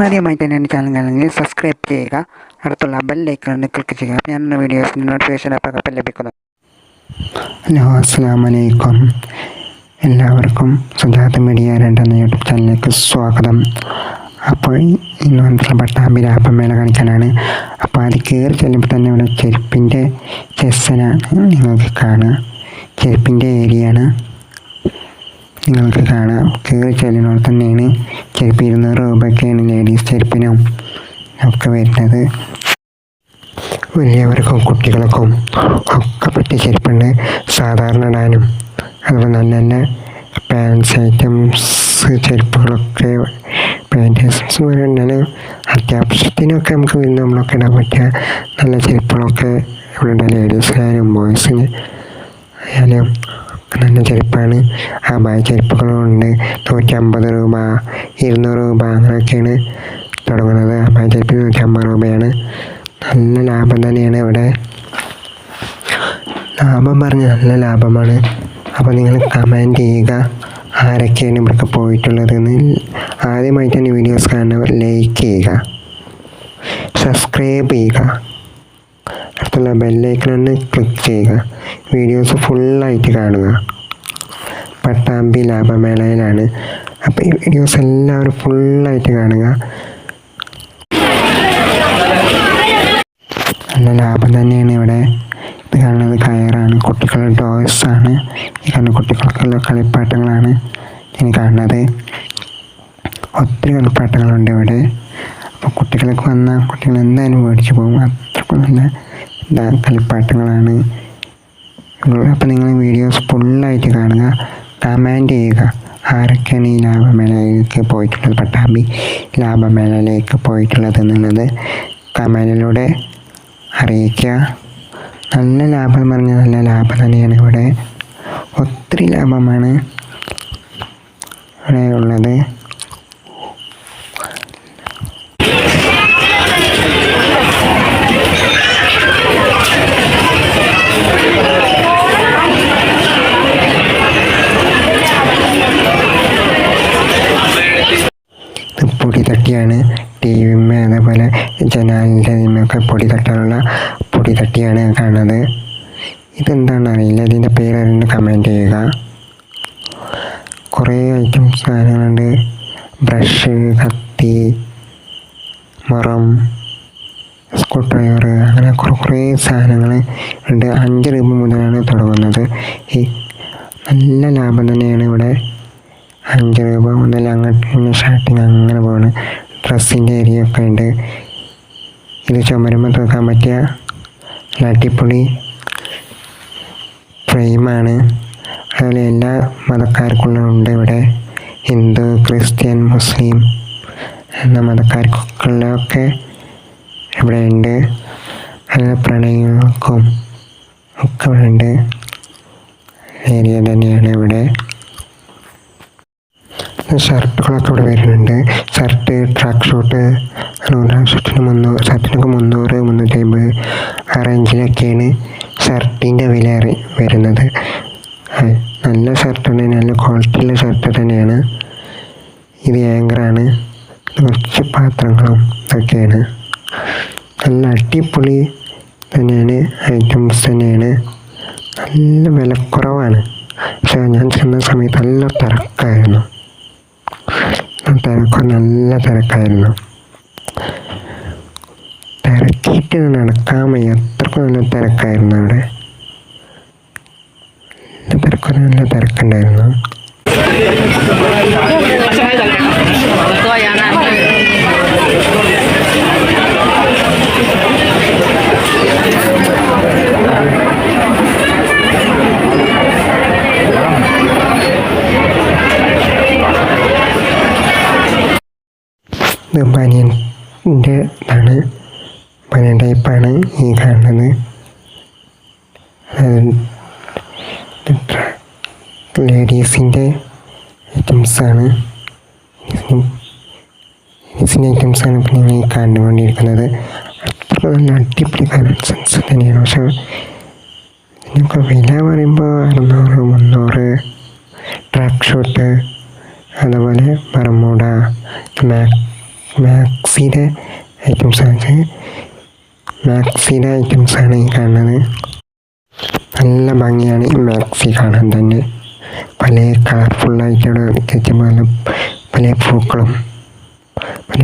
ആദ്യമായി തന്നെ എന്റെ ചാനൽ കാണുമെങ്കിൽ സബ്സ്ക്രൈബ് ചെയ്യുക അടുത്തുള്ള ബെൽ ഐക്കണിൽ ക്ലിക്ക് ചെയ്യുക ഞാൻ വീഡിയോസിന്റെ നോട്ടിഫിക്കേഷൻ അപ്പം ലഭിക്കുന്നു. ഹലോ അസ്സാം വലൈക്കും എല്ലാവർക്കും സുജാത മീഡിയ രണ്ടെന്ന യൂട്യൂബ് ചാനലിലേക്ക് സ്വാഗതം. അപ്പോൾ ഇന്ന് വന്നിട്ടുള്ള പട്ടാമ്പി രാപ്പമേള കാണിക്കാനാണ്. അപ്പോൾ അത് കയറി ചെല്ലുമ്പോൾ തന്നെ ഇവിടെ ചെരുപ്പിന്റെ ചെസ്സനാണ്. നിങ്ങൾക്ക് കാണുക ചെരുപ്പിന്റെ ഏരിയയാണ്. നിങ്ങൾക്ക് കാണാം കയറി ചെല്ലുന്നവിടെ തന്നെയാണ് ചെരുപ്പ് ഇരുന്നൂറ് രൂപയ്ക്കാണ് ലേഡീസ് ചെരുപ്പിനും ഒക്കെ വരുന്നത്. വലിയവർക്കും കുട്ടികൾക്കും ഒക്കെ പറ്റിയ ചെരുപ്പുണ്ട്. സാധാരണ ഇടാനും. അതുപോലെ നല്ല നല്ല പാൻസ് ഐറ്റംസ് ചെരുപ്പുകളൊക്കെ പാന്റ് ഐറ്റംസ് പറയുന്നത് അത്യാവശ്യത്തിനൊക്കെ നമുക്ക് വരുന്ന നമ്മളൊക്കെ ഇടാൻ പറ്റിയ നല്ല ചെരുപ്പുകളൊക്കെ ഇവിടെ ലേഡീസിനായാലും ബോയ്സിന് ആയാലും നല്ല ചെരുപ്പാണ്. ആ ബാഗ് ചെരുപ്പുകളുണ്ട്. നൂറ്റി അമ്പത് രൂപ ഇരുന്നൂറ് രൂപ അങ്ങനെയൊക്കെയാണ് തുടങ്ങുന്നത്. ആ ബാഗ് ചെരുപ്പിന് നൂറ്റി അമ്പത് രൂപയാണ്. നല്ല ലാഭം തന്നെയാണ് ഇവിടെ. ലാഭം പറഞ്ഞ് നല്ല ലാഭമാണ്. അപ്പോൾ നിങ്ങൾ കമന്റ് ചെയ്യുക. ആരൊക്കെയാണ് ഇവിടേക്ക് പോയിട്ടുള്ളതെന്ന്. ആദ്യമായിട്ട് തന്നെ വീഡിയോസ് കാണുന്നവർ ലൈക്ക് ചെയ്യുക. സബ്സ്ക്രൈബ് ചെയ്യുക. അടുത്തുള്ള ബെല്ലൈക്കണെന്ന് ക്ലിക്ക് ചെയ്യുക. വീഡിയോസ് ഫുള്ളായിട്ട് കാണുക. പട്ടാമ്പി ലാഭമേളയിലാണ്. അപ്പോൾ ഈ വീഡിയോസ് എല്ലാവരും ഫുള്ളായിട്ട് കാണുക. നല്ല ലാഭം തന്നെയാണ് ഇവിടെ. ഇത് കാണുന്നത് കയറാണ്. കുട്ടികളുടെ ടോയ്സ് ആണ്. ഈ കാണുന്ന കുട്ടികൾക്കുള്ള കളിപ്പാട്ടങ്ങളാണ് ഇനി കാണുന്നത്. ഒത്തിരി കളിപ്പാട്ടങ്ങളുണ്ട് ഇവിടെ. അപ്പോൾ കുട്ടികൾക്ക് വന്നാൽ കുട്ടികൾ എന്തായാലും മേടിച്ച് പോകും. അത്രക്കും നല്ല കളിപ്പാട്ടങ്ങളാണ്. അപ്പോൾ നിങ്ങൾ വീഡിയോസ് ഫുള്ളായിട്ട് കാണുക. കമാൻഡ് ചെയ്യുക. ആരൊക്കെയാണ് ഈ ലാഭമേളയിലേക്ക് പോയിട്ടുള്ളത്? പട്ടാമ്പി ലാഭമേളയിലേക്ക് പോയിട്ടുള്ളത് എന്നുള്ളത് കമാൻഡിലൂടെ അറിയിക്കുക. നല്ല ലാഭം എന്ന് പറഞ്ഞാൽ നല്ല ലാഭം തന്നെയാണ് ഇവിടെ. ഒത്തിരി ലാഭമാണ് ഇവിടെ ഉള്ളത്. പൊടി തട്ടിയാണ് ടി വിമേ അതേപോലെ ജനാലിന്റെ ഒക്കെ പൊടി തട്ടാനുള്ള പൊടി തട്ടിയാണ് കാണുന്നത്. ഇതെന്താണെന്ന് അറിയില്ല ഇതിന്റെ പേര് അറിയുന്ന കമന്റ് ചെയ്യുക. കുറേ ഐറ്റംസ് സാധനങ്ങളുണ്ട്. ബ്രഷ് കത്തി മുറം സ്ക്രൂ ഡ്രൈവർ അങ്ങനെ കുറേ കുറേ സാധനങ്ങൾ ഉണ്ട്. അഞ്ച് രൂപ മുതലാണ് തുടങ്ങുന്നത്. ഈ നല്ല ലാഭം തന്നെയാണ് ഇവിടെ. അഞ്ച് രൂപ മുതൽ അങ്ങോട്ട് സ്റ്റാർട്ടിങ് അങ്ങനെ പോകണം ഡ്രസ്സിന്റെ ഒക്കെ ഉണ്ട്. ഇത് ചുമരുമ്പോൾ തൂക്കാൻ പറ്റിയ അടിപൊളി ഫ്രെയിമാണ് അതുപോലെ എല്ലാ മതക്കാർക്കുള്ള ഉണ്ട് ഇവിടെ. ഹിന്ദു ക്രിസ്ത്യൻ മുസ്ലിം എന്ന മതക്കാർക്കുള്ളതൊക്കെ ഇവിടെ ഉണ്ട്. അതുപോലെ പ്രണയങ്ങൾക്കും ഒക്കെ ഇവിടെ ഉണ്ട്. ഏരിയ തന്നെയാണ് ഇവിടെ. ഷർട്ടുകളൊക്കെ ഇവിടെ വരുന്നുണ്ട്. ഷർട്ട് ട്രാക്ക് ഷൂട്ട് ട്രാക്ക് ഷർട്ടിന് മുന്നൂറ് ഷർട്ടിനൊക്കെ മുന്നൂറ് മുന്നൂറ്റി അമ്പത് ആ റേഞ്ചിലൊക്കെയാണ് ഷർട്ടിന്റെ വില വരുന്നത്. നല്ല ഷർട്ട് തന്നെ നല്ല ക്വാളിറ്റിയുള്ള ഷർട്ട് തന്നെയാണ്. ഇത് ആങ്കറാണ് കുറച്ച് പാത്രങ്ങളും ഇതൊക്കെയാണ്. നല്ല അടിപൊളി തന്നെയാണ് ഐറ്റംസ് തന്നെയാണ്. നല്ല വിലക്കുറവാണ്. പക്ഷേ ഞാൻ ചെന്ന സമയത്ത് നല്ല തിരക്കായിരുന്നു. തിരക്ക് നല്ല തിരക്കായിരുന്നു. തിരക്കിയിട്ട് നടക്കാൻ വയ്യ. അത്രക്കും നല്ല തിരക്കായിരുന്നു അവിടെ. തിരക്ക് നല്ല തിരക്കുണ്ടായിരുന്നു. ഇത് ബനിയന്റെ ഇതാണ്. ബനിയൻ ടൈപ്പാണ് ഈ കാണുന്നത്. ലേഡീസിന്റെ ഐറ്റംസാണ് ലേഡീസിന്റെ ഐറ്റംസാണ് ഇപ്പോൾ നിങ്ങൾ ഈ കണ്ടുകൊണ്ടിരിക്കുന്നത്. അത്ര നല്ല അടിപൊളി കളക്ഷൻസ് തന്നെയാണ്. പക്ഷേ ഇതിനൊക്കെ വില പറയുമ്പോൾ അറുന്നൂറ് മുന്നൂറ് ട്രാക്ക് ഷൂട്ട് അതുപോലെ ബർമൂഡ മാക് മാക്സിയുടെ ഐറ്റംസാണ് മാക്സിയുടെ ഐറ്റംസാണ് ഈ കാണുന്നത്. നല്ല ഭംഗിയാണ് ഈ മാക്സി കാണാൻ തന്നെ. പല കളർഫുള്ളായിട്ടുള്ള വ്യത്യസ്ത പല പല പൂക്കളും പല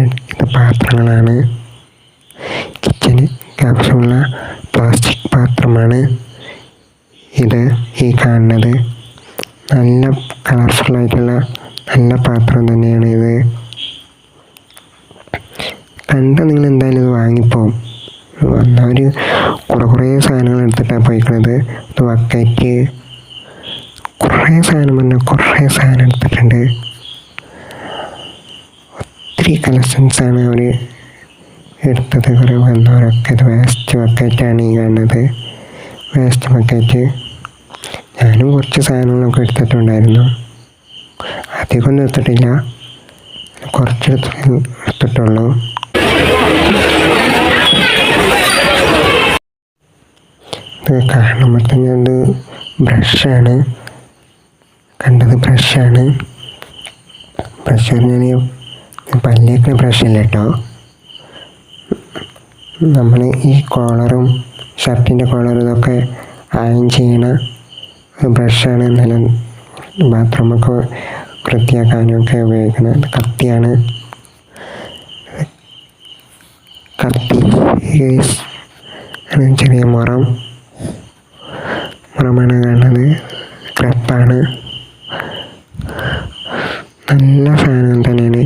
പാത്രങ്ങളാണ്. കിച്ചന് ആവശ്യമുള്ള പ്ലാസ്റ്റിക് പാത്രമാണ് ഇത് ഈ കാണുന്നത്. നല്ല കളർഫുള്ളായിട്ടുള്ള നല്ല പാത്രം തന്നെയാണ് ഇത്. കണ്ട നിങ്ങൾ എന്തായാലും ഇത് വാങ്ങിപ്പോവും വന്നവർ കുറേ കുറേ സാധനങ്ങൾ എടുത്തിട്ടാണ് പോയിക്കണത്. ബക്കറ്റ് കുറേ സാധനം പറഞ്ഞാൽ കുറേ സാധനം എടുത്തിട്ടുണ്ട്. ഒത്തിരി കളക്ഷൻസാണ് അവർ എടുത്തത്. കുറേ വന്നവരൊക്കെ വേസ്റ്റ് ബക്കറ്റാണ് ഈ കാണുന്നത്. വേസ്റ്റ് ബക്കറ്റ് ഞാനും കുറച്ച് സാധനങ്ങളൊക്കെ എടുത്തിട്ടുണ്ടായിരുന്നു. അധികമൊന്നും എടുത്തിട്ടില്ല. കുറച്ചെടുത്ത് എടുത്തിട്ടുള്ളൂ. ഇത് കാണുമ്പോൾ തന്നെ അത് ബ്രഷാണ്. കണ്ടത് ബ്രഷാണ്. ബ്രഷ് പറഞ്ഞാൽ പല്ലേക്കുന്ന ബ്രഷല്ല കേട്ടോ നമ്മൾ ഈ കോളറും ഷർട്ടിന്റെ കോളറും ഇതൊക്കെ അയൺ ചെയ്യണ ബ്രഷാണ്. നല്ല ബാത്റൂമൊക്കെ വൃത്തിയാക്കാനൊക്കെ ഉപയോഗിക്കുന്നത് കത്തിയാണ്. കത്തി ചെറിയ മുറം. മുറമാണ് കാണുന്നത് ക്രപ്പാണ്. നല്ല സാധനം തന്നെയാണ്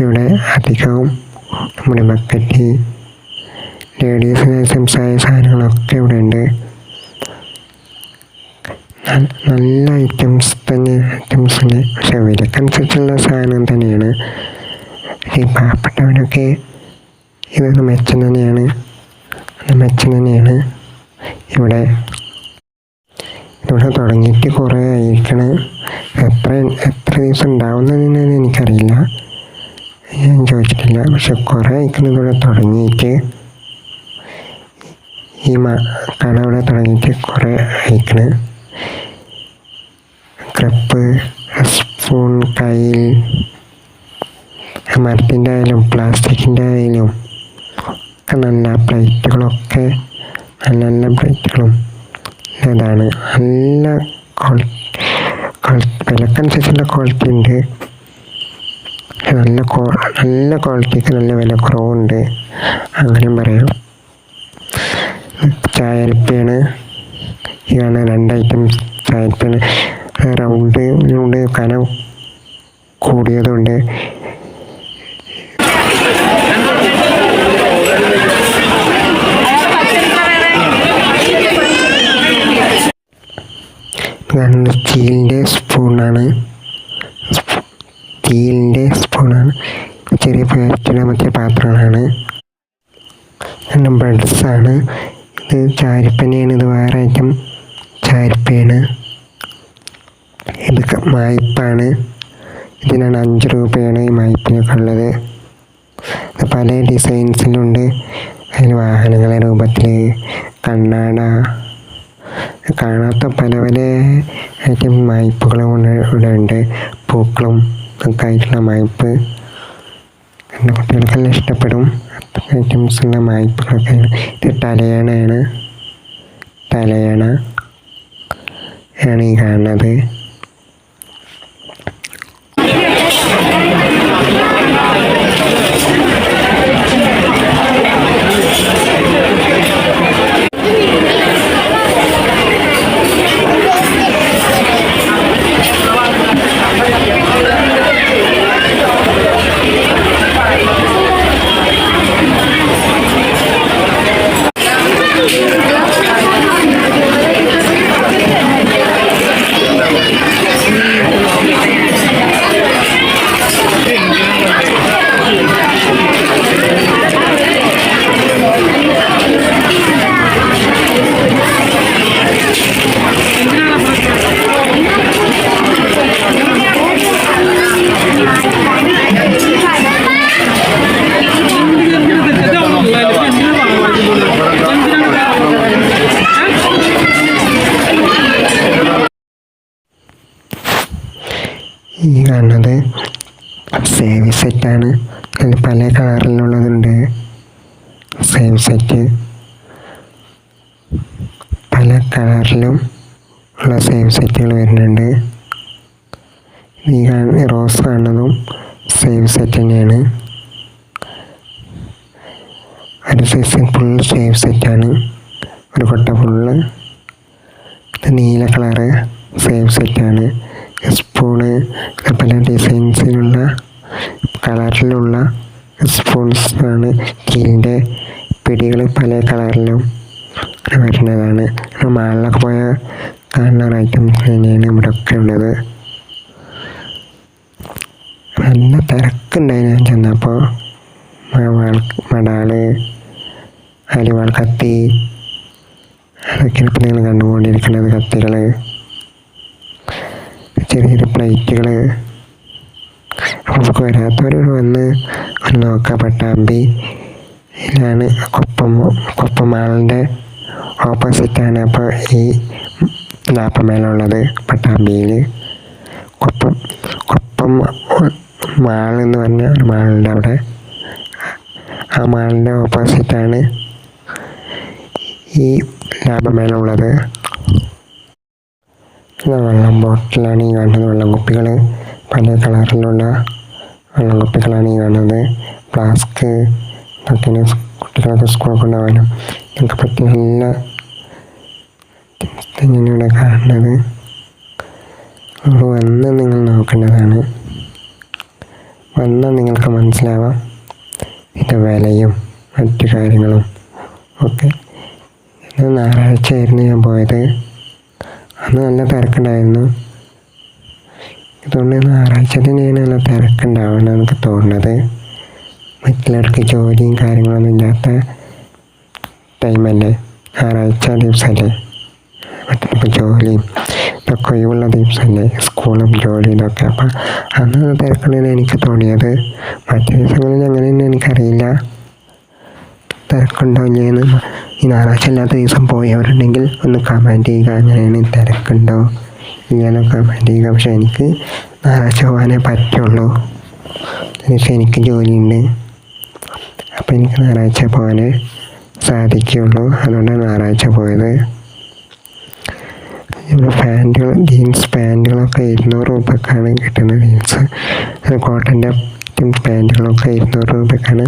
ഇവിടെ അധികവും നമ്മുടെ ബക്കറ്റ് ലേഡീസിന് ഐറ്റംസായ സാധനങ്ങളൊക്കെ ഇവിടെ ഉണ്ട്. നല്ല ഐറ്റംസ് തന്നെ ഐറ്റംസിന് പക്ഷെ വിലക്കനുസരിച്ചുള്ള സാധനം തന്നെയാണ്. ഈ പാവപ്പെട്ടവനൊക്കെ ഇതൊന്ന് മെച്ചം തന്നെയാണ്. മെച്ചം തന്നെയാണ്. ഇവിടെ ഇവിടെ തുടങ്ങിയിട്ട് കുറേ ആയിരിക്കണ. എത്ര എത്ര ദിവസം ഉണ്ടാവുന്നതെന്ന് എനിക്കറിയില്ല. ഞാൻ ചോദിച്ചിട്ടില്ല. പക്ഷെ കുറേ ആയിരിക്കണം ഇവിടെ തുടങ്ങിയിട്ട്. ഈ മ കട ഇവിടെ തുടങ്ങിയിട്ട് കുറേ ആയിക്കണ് ക്രപ്പ് സ്പൂൺ കയ്യിൽ മരത്തിന്റെ ആയാലും പ്ലാസ്റ്റിക്കിന്റെ ആയാലും നല്ല പ്ലേറ്റുകളൊക്കെ നല്ല നല്ല പ്ലേറ്റുകളും ഇതാണ്. നല്ല ക്വാളിറ്റി വിലക്കനുസരിച്ചുള്ള ക്വാളിറ്റി ഉണ്ട്. നല്ല നല്ല ക്വാളിറ്റിക്ക് നല്ല വില കുറവുണ്ട് അങ്ങനെ പറയാം. ചായൽപ്പയാണ് ഇതാണ് രണ്ട് ഐറ്റം ചായൽപ്പയാണ് റൗണ്ട് കനം കൂടിയതുണ്ട്. ഇതാണ് സ്റ്റീലിന്റെ സ്പൂണാണ്. സ്റ്റീലിന്റെ സ്പൂണാണ്. ചെറിയ പേസ്റ്റിന് മറ്റേ പാത്രങ്ങളാണ്. രണ്ട് ബ്രെഡ്സാണ് ഇത് ചാരിപ്പനയാണ് ഇത് വേറെ ഐറ്റം. ചാരിപ്പയാണ് ഇത് മായ്പാണ് ഇതിനാണ് അഞ്ച് രൂപയാണ് ഈ മായ്പിനൊക്കെ ഉള്ളത്. ഇത് പല ഡിസൈൻസിലുണ്ട്. അതിന് വാഹനങ്ങളെ രൂപത്തിൽ കണ്ണാട കാണാത്ത പല പല ഐറ്റം മായ്പുകളും ഇവിടെ ഉണ്ട്. പൂക്കളും ഒക്കെ ആയിട്ടുള്ള മായ്പ്. എന്റെ കുട്ടികൾക്കെല്ലാം ഇഷ്ടപ്പെടും. ഐറ്റംസ് ഉള്ള മായ്പുകളൊക്കെ ഇത് തലയണയാണ്. തലയണ ആണ് ഈ കാണുന്നത്. ഈ കാണുന്നത് സേവി സെറ്റാണ് അതിൽ പല കളറിലുള്ളതുണ്ട് സേവ് സെറ്റ് പല കളറിലും ഉള്ള സേവ് സെറ്റുകൾ വരുന്നുണ്ട്. ഈ റോസ് കാണുന്നതും സേവ് സെറ്റ് തന്നെയാണ്. ഒരു സൈസ് ഫുൾ സേവ് സെറ്റാണ് ഒരു കൊട്ട ഫുള്ള് നീല കളറ് സേവ് സെറ്റാണ് സ്പൂണ് പല ഡിസൈൻസിലുള്ള കളറിലുള്ള സ്പൂൺസ് ആണ് സ്റ്റീലിന്റെ പിടികൾ പല കളറിലും വരുന്നതാണ്. മാളിലൊക്കെ പോയ കാണുന്ന ഐറ്റംസ് തന്നെയാണ് ഇവിടെ ഒക്കെ ഉള്ളത്. നല്ല തിരക്കുണ്ടായി ഞാൻ ചെന്നപ്പോൾ മടാൾ അരിവാൾ കത്തി. അതൊക്കെയാണ് ഇപ്പം നിങ്ങൾ കണ്ടുകൊണ്ടിരിക്കുന്നത് കത്തികൾ ചെറിയ ചെറിയ പ്ലേറ്റുകൾ നമുക്ക് വരാത്തവരോട് വന്ന് ഒന്ന് നോക്കാം. പട്ടാമ്പി ഇതാണ് കൊപ്പം കൊപ്പമാളിന്റെ ഓപ്പോസിറ്റാണ് അപ്പോൾ ഈ നാപ്പമേലുള്ളത് പട്ടാമ്പിയിൽ കൊപ്പം കൊപ്പം മാളെന്ന് പറഞ്ഞ ഒരു മാളുണ്ട് അവിടെ. ആ മാളിന്റെ ഓപ്പോസിറ്റാണ് ഈ ലാഭമേലുള്ളത് വെള്ളം ബോട്ടിലാണ് ഈ കാണുന്നത്. വെള്ളം കുപ്പികൾ പല കളറിലുള്ള വെള്ളം കുപ്പികളാണ് ഈ കാണുന്നത്. ഫ്ലാസ്ക് ഇതൊക്കെയാണ് കുട്ടികളൊക്കെ സ്കൂളിൽ കൊണ്ടുപോകാനും ഇതൊക്കെ പറ്റിയ നല്ല തന്നെയാണ് കാണുന്നത്. അവിടെ വന്ന് നിങ്ങൾ നോക്കേണ്ടതാണ്. വന്നാൽ നിങ്ങൾക്ക് മനസ്സിലാവാം. ഇതിന്റെ വിലയും മറ്റു കാര്യങ്ങളും ഒക്കെ. ഇന്ന് ഞാൻ പോയത്. അന്ന് നല്ല തിരക്കുണ്ടായിരുന്നു. അതുകൊണ്ട് ഞായറാഴ്ച തന്നെയാണ് നല്ല തിരക്കുണ്ടാവണം എനിക്ക് തോന്നുന്നത്. മറ്റുള്ളവർക്ക് ജോലിയും കാര്യങ്ങളൊന്നും ഇല്ലാത്ത ടൈമല്ലേ? ഞായറാഴ്ച ദിവസമല്ലേ മറ്റുള്ള ജോലിയും ഇതൊക്കെ ഒഴിവുള്ള ദിവസമല്ലേ സ്കൂളും ജോലിയും ഇതൊക്കെ. അപ്പം അന്ന് തിരക്കുണ്ടെന്ന് എനിക്ക് തോന്നിയത്. മറ്റു ദിവസങ്ങളിൽ അങ്ങനെ തന്നെ എനിക്കറിയില്ല. തിരക്കുണ്ടോ ഇല്ലേന്ന് ഈ ഞായറാഴ്ച അല്ലാത്ത ദിവസം പോയവരുണ്ടെങ്കിൽ ഒന്ന് കമന്റ് ചെയ്യുക. അങ്ങനെയാണ് തിരക്കുണ്ടോ? ഇങ്ങനെ കമന്റ് ചെയ്യുക. പക്ഷേ എനിക്ക് ഞായറാഴ്ച പോകാനേ പറ്റുള്ളൂ. പക്ഷേ എനിക്ക് ജോലിയുണ്ട്. അപ്പോൾ എനിക്ക് ഞായറാഴ്ച പോകാനേ സാധിക്കുകയുള്ളൂ. അതുകൊണ്ടാണ് ഞായറാഴ്ച പോയത്. ഇവിടെ പാന്റുകൾ ജീൻസ് പാന്റുകളൊക്കെ ഇരുന്നൂറ് രൂപക്കാണ് കിട്ടുന്നത് ജീൻസ്. കോട്ടന്റെ പാന്റുകളൊക്കെ ഇരുന്നൂറ് രൂപക്കാണ്.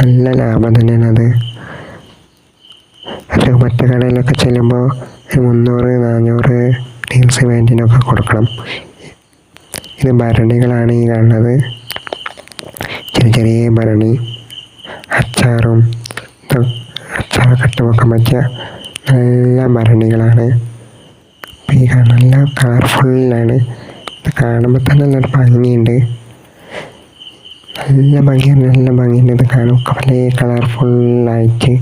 നല്ല ലാഭം തന്നെയാണ് അത് മറ്റു കടയിലൊക്കെ ചെല്ലുമ്പോൾ ഒരു മുന്നൂറ് നാനൂറ് ജീൻസ് വേണ്ടിനൊക്കെ കൊടുക്കണം. ഇത് ഭരണികളാണ് ഈ കാണുന്നത്. ചെറിയ ചെറിയ ഭരണി അച്ചാറും അച്ചാറൊക്കെ ഇട്ട് വെക്കാൻ നല്ല ഭരണികളാണ്. ഈ നല്ല കളർഫുള്ളാണ് ഇത് കാണുമ്പോൾ തന്നെ നല്ലൊരു ഭംഗിയുണ്ട്. നല്ല ഭംഗിയാണ് നല്ല ഭംഗിയുണ്ട് ഇത് കാണുമ്പോൾ പല കളർഫുള്ളായിട്ട്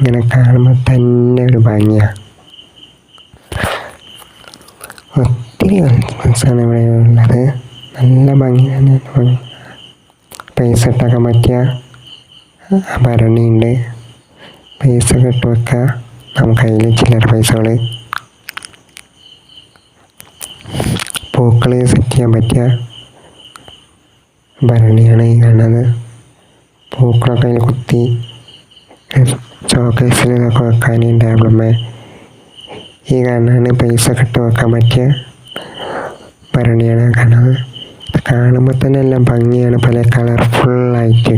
ഇങ്ങനെ കാണുമ്പോൾ തന്നെ ഒരു ഭംഗിയാണ് ഒത്തിരി മനസ്സാണ് ഇവിടെ ഉള്ളത്. നല്ല ഭംഗിയാണ് ഭംഗി പൈസ ഇട്ടൊക്കെ പറ്റിയ ഭരണിയുണ്ട് പൈസ ഇട്ട് വെക്കുക നമുക്ക് അതിൽ ചില്ലറ പൈസകൾ പൂക്കൾ സെറ്റ് ചെയ്യാൻ പറ്റിയ. ഭരണിയാണ് ഈ കാണുന്നത്. പൂക്കളൊക്കെ അതിൽ കുത്തി. ഷോക്കേസിൽ ഇതൊക്കെ വെക്കാൻ അമ്മമ്മ ഈ കാണാണ് പൈസ കെട്ട് വെക്കാൻ പറ്റിയ ഭരണിയാണ് കാണുന്നത് ഇത് കാണുമ്പോൾ തന്നെ എല്ലാം ഭംഗിയാണ്. പല കളർഫുള്ളായിട്ട്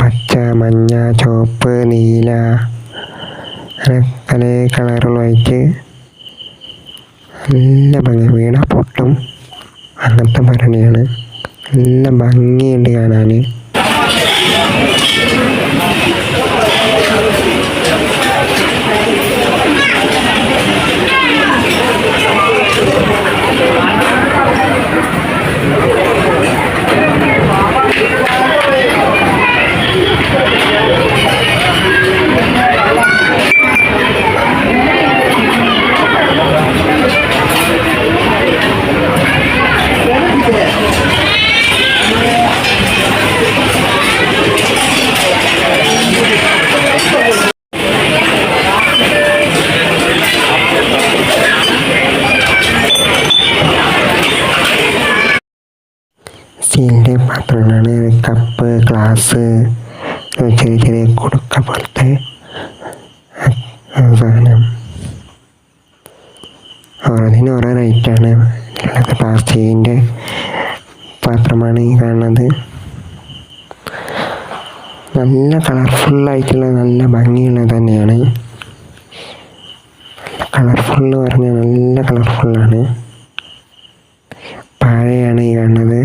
പച്ച മഞ്ഞ ചുവപ്പ് നീല. അങ്ങനെ പല കളറുകളായിട്ട് നല്ല ഭംഗി. വീണ പൊട്ടും. അങ്ങനത്തെ ഭരണിയാണ് നല്ല ഭംഗിയുണ്ട് കാണാൻ റേറ്റാണ് ഉള്ളത് പ്ലാസ്റ്റിക്കിന്റെ പാത്രമാണ് ഈ കാണുന്നത്. നല്ല കളർഫുള്ളായിട്ടുള്ള നല്ല ഭംഗിയുള്ളത് തന്നെയാണ്. കളർഫുള്ള് പറഞ്ഞാൽ നല്ല കളർഫുള്ളാണ് പാഴയാണ് ഈ കാണുന്നത്.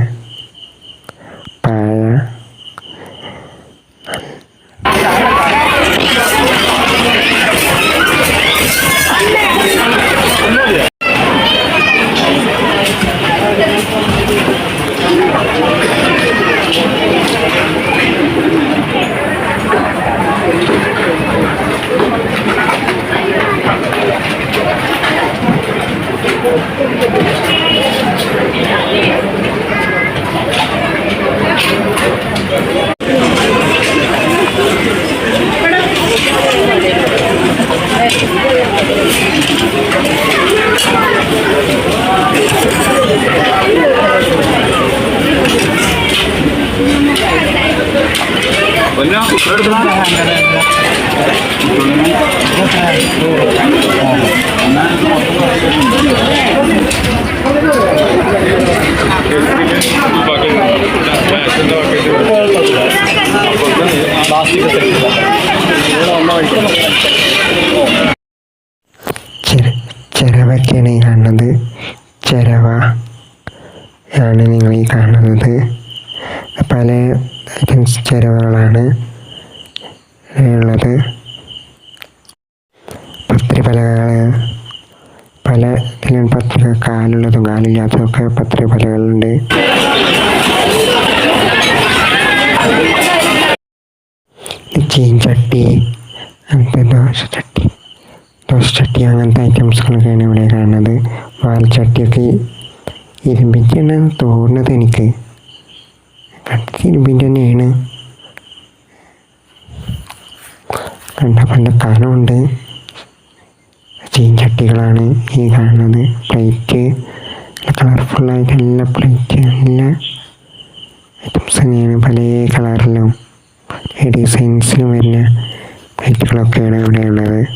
ചിരവൊക്കെയാണ് ഈ കാണുന്നത്. ചിരവ ആണ് നിങ്ങൾ ഈ കാണുന്നത്. പല ഐറ്റംസ് ചിരവകളാണ് വാൽച്ചട്ടിയൊക്കെ ഇരുമ്പിന്റെയാണ് തോന്നുന്നത് എനിക്ക്. കണ്ടിട്ട് ഇരുമ്പിന്റെ തന്നെയാണ്. കണ്ട എന്റെ കനമുണ്ട് ചീൻചട്ടികളാണ് ഈ കാണുന്നത്. പ്ലേറ്റ് കളർഫുള്ളായിട്ട് എല്ലാ പ്ലേറ്റ് എല്ലാ ഐറ്റംസ് തന്നെയാണ് പല കളറിലും ഡിസൈൻസിലും വരുന്ന പ്ലേറ്റുകളൊക്കെയാണ് ഇവിടെ ഉള്ളത്.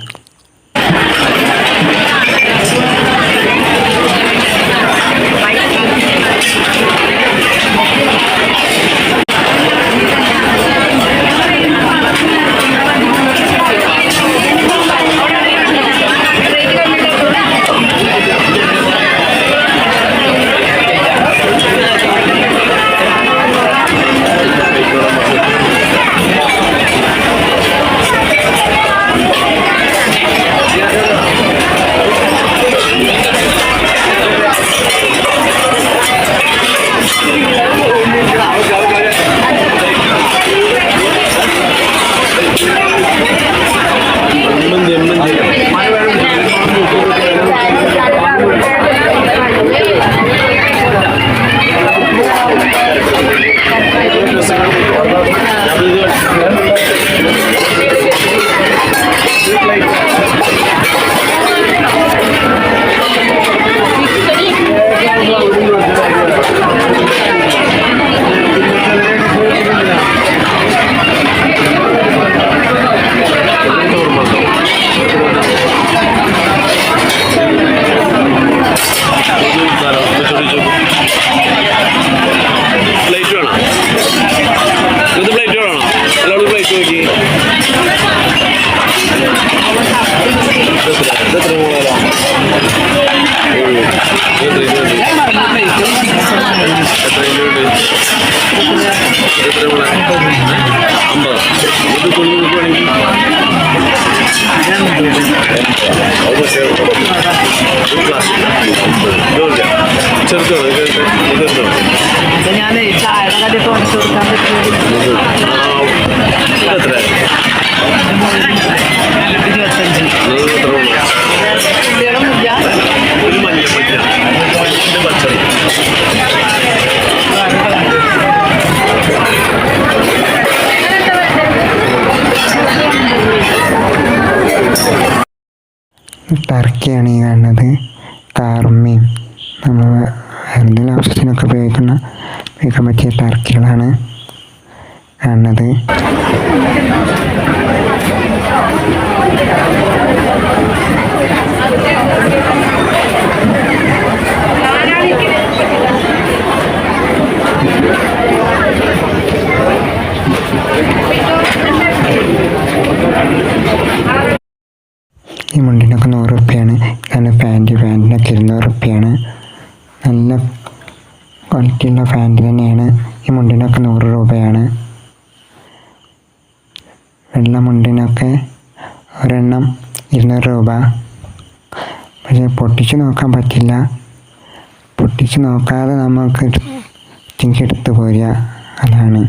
ഇരുപത്തഞ്ച് എത്ര കുട്ടികളുമില്ല ടർക്കിയാണ് ഈ കാണുന്നത്. കാർമീൻ നമ്മൾ എന്തെങ്കിലും ആവശ്യത്തിനൊക്കെ ഉപയോഗിക്കുന്ന ഉപയോഗിക്കാൻ പറ്റിയ ടർക്കികളാണ് കാണുന്നത് ഈ മുണ്ടിനൊക്കെ നൂറ് റുപ്യാണ് ഇതാണ് പാന്റ് പാന്റിനൊക്കെ ഇരുന്നൂറ് റുപ്യാണ് നല്ല ക്വാളിറ്റിയുള്ള ഫാന്റ് തന്നെയാണ്. ഈ മുണ്ടിനൊക്കെ നൂറ് രൂപയാണ്. വെള്ള മുണ്ടിനൊക്കെ ഒരെണ്ണം ഇരുന്നൂറ് രൂപ. പക്ഷേ പൊട്ടിച്ച് നോക്കാൻ പറ്റില്ല. പൊട്ടിച്ച് നോക്കാതെ നമുക്ക് ചിങ്ങിച്ചെടുത്ത് പോരുക. അതാണ്.